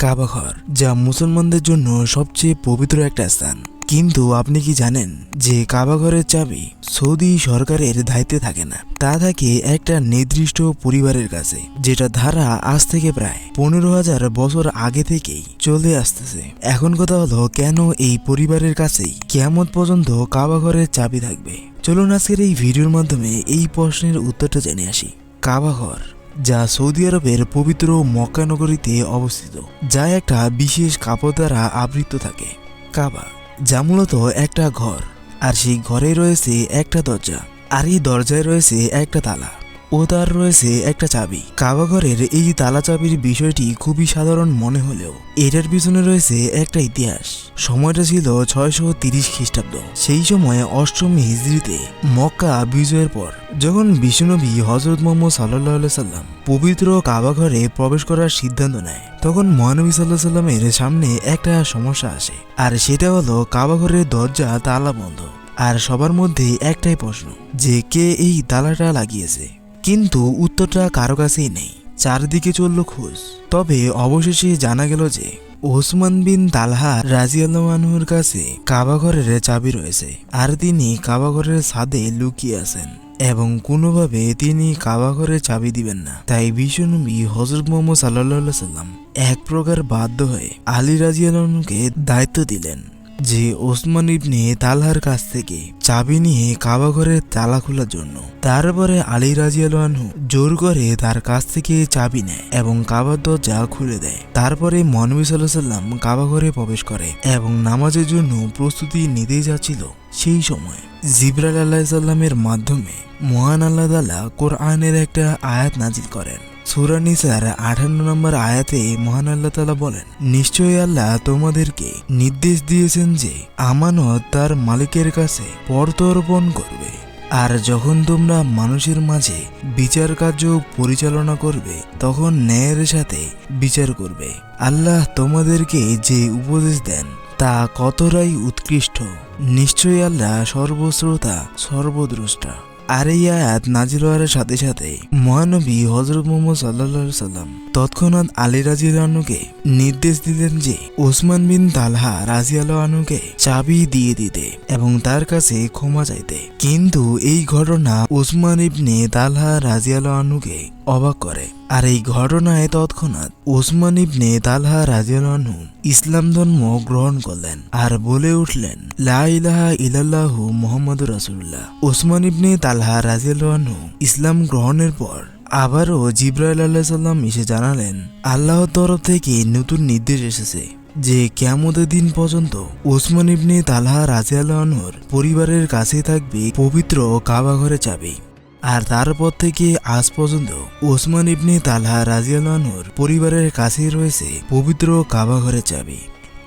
কাবাঘর যা মুসলমানদের জন্য সবচেয়ে পবিত্র একটা স্থান। কিন্তু আপনি কি জানেন যে কাবাঘরের চাবি সৌদি সরকারের দায়িত্বে থাকে না? তা থাকে একটা নির্দিষ্ট পরিবারের কাছে, যেটা ধারা আজ থেকে প্রায় পনেরো হাজার বছর আগে থেকেই চলে আসতেছে। এখন কথা হলো, কেন এই পরিবারের কাছেই কেমন পর্যন্ত কাবাঘরের চাবি থাকবে? চলুন আজকের এই ভিডিওর মাধ্যমে এই প্রশ্নের উত্তরটা জেনে আসি। কাবাঘর যা সৌদি আরবের পবিত্র মক্কা নগরীতে অবস্থিত যা একটা বিশেষ কাপড় দ্বারা আবৃত থাকে। কাবা, যা মূলত একটা ঘর, আর সেই ঘরে রয়েছে একটা দরজা, আর এই দরজায় রয়েছে একটা তালা। ও তার রয়েছে একটা চাবি। কাবা ঘরের এই তালা চাবির বিষয়টি খুবই সাধারণ মনে হলেও, এটার পিছনে রয়েছে একটা ইতিহাস। সময়টা ছিল ছয়শো তিরিশ খ্রিস্টাব্দ। সেই সময় অষ্টম হিজড়িতে মক্কা বিজয়ের পর, যখন বিষ্ণুনবী হজরত মোহাম্মদ সাল্লাহ সাল্লাম পবিত্র কাবা ঘরে প্রবেশ করার সিদ্ধান্ত নেয়, তখন মহানবী সাল্লাহ সাল্লামের সামনে একটা সমস্যা আসে। আর সেটা হলো কাবা ঘরের দরজা, তালা বন্ধ। আর সবার মধ্যে একটাই প্রশ্ন, যে কে এই তালাটা লাগিয়েছে? কিন্তু উত্তরটা কারও কাছেই নেই। চারদিকে চলল খোঁজ। তবে অবশেষে জানা গেল যে, ওসমান বিন তালহা রাজিয়ালমানহুর কাছে কাবাঘরের চাবি রয়েছে আর তিনি কাবাঘরের ছাদে লুকিয়ে আছেন এবং কোনোভাবে তিনি কাবাঘরের চাবি দিবেন না। তাই বিশ্বনবী হজরত মোহাম্মদ সাল্লাহ সাল্লাম এক প্রকার বাধ্য হয়ে আলী রাজিয়ালকে দায়িত্ব দিলেন। যে ওসমান ইবনে তালহার কাছ থেকে চাবি নিয়ে কাবা ঘরের তালা খোলার জন্য। তারপরে আলী রাজিয়ালহু জোর করে তার কাছ থেকে চাবি নেয় এবং কাবার দরজা খুলে দেয়। তারপরে মনবী সাল্লাহ সাল্লাম কাবা ঘরে প্রবেশ করে এবং নামাজের জন্য প্রস্তুতি নিতেই যাচ্ছিল। সেই সময় জিব্রাল আল্লাহ সাল্লামের মাধ্যমে মহান আল্লাহ তালা কোরআনের একটা আয়াত নাজিল করেন। সুরা নিসার আঠান্ন নম্বর আয়াতে মহান আল্লাহ তালা বলেন, নিশ্চয়ই আল্লাহ তোমাদেরকে নির্দেশ দিয়েছেন যে আমানত তার মালিকের কাছে প্রত্যর্পণ করবে। আর যখন তোমরা মানুষের মাঝে বিচার কার্য পরিচালনা করবে, তখন ন্যায়ের সাথে বিচার করবে। আল্লাহ তোমাদেরকে যে উপদেশ দেন, তা কতটাই উৎকৃষ্ট। নিশ্চয়ই আল্লাহ সর্বশ্রোতা, সর্বদ্রষ্টা। আর এই আয়াত নাজির হওয়ার সাথে সাথে মহানবী হজরত মোহাম্মদ সাল্লা সাল্লাম তৎক্ষণাৎ আলী রাজি আনুকে নির্দেশ দিলেন যে ওসমান বিন তালহা রাজি আনুকে চাবি দিয়ে দিতে এবং তার কাছে ক্ষমা চাইতে। কিন্তু এই ঘটনা ওসমান ইবনে তালহা রাজি আনুকে অবাক করে। আর এই ঘটনায় তৎক্ষণাৎ ওসমান ইবনে তালহা রাজিয়ালহু ইসলাম ধর্ম গ্রহণ করলেন আর বলে উঠলেন, লা ইলাহা ইলাল্লাহু মোহাম্মদ রাসুল্লাহ ওসমান ইবনে তালহা রাজিয়ালহু ইসলাম গ্রহণের পর আবারও জিব্রাইল আল্লাহ সাল্লাম এসে জানালেন, আল্লাহর তরফ থেকে নতুন নির্দেশ এসেছে যে কেমতের দিন পর্যন্ত ওসমান ইবনে তালহা রাজিয়ালহর পরিবারের কাছে থাকবে পবিত্র কাবা ঘরে চাবি আর তারপর থেকে আজ পর্যন্ত ওসমান ইবনে তালহা রাজিয়ালহুর পরিবারের কাছেই রয়েছে পবিত্র কাবাঘরের চাবি।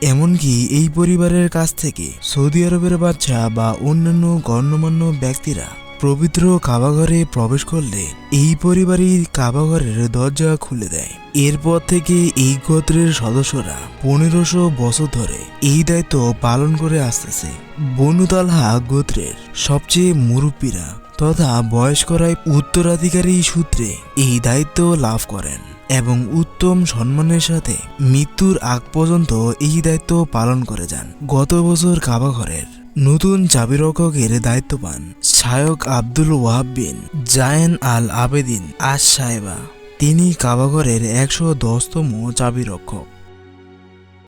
এমনকি এই পরিবারের কাছ থেকে সৌদি আরবের বাচ্চা বা অন্যান্য গণ্যমান্য ব্যক্তিরা পবিত্র কাবাঘরে প্রবেশ করলে এই পরিবারই কাবাঘরের দরজা খুলে দেয়। এরপর থেকে এই গোত্রের সদস্যরা পনেরোশো বছর ধরে এই দায়িত্ব পালন করে আসতেছে। বনুতালহা গোত্রের সবচেয়ে মুরব্বীরা তথা বয়স্করাই উত্তরাধিকারী সূত্রে এই দায়িত্ব লাভ করেন এবং উত্তম সম্মানের সাথে মৃত্যুর আগ পর্যন্ত এই দায়িত্ব পালন করে যান। গত বছর কাবাঘরের নতুন চাবিরক্ষকের দায়িত্ব পান শায়ক আব্দুল ওয়াহাব বিন জায়েন আল আবেদিন আশ সাহেবা তিনি কাবাঘরের একশো দশতম চাবিরক্ষক।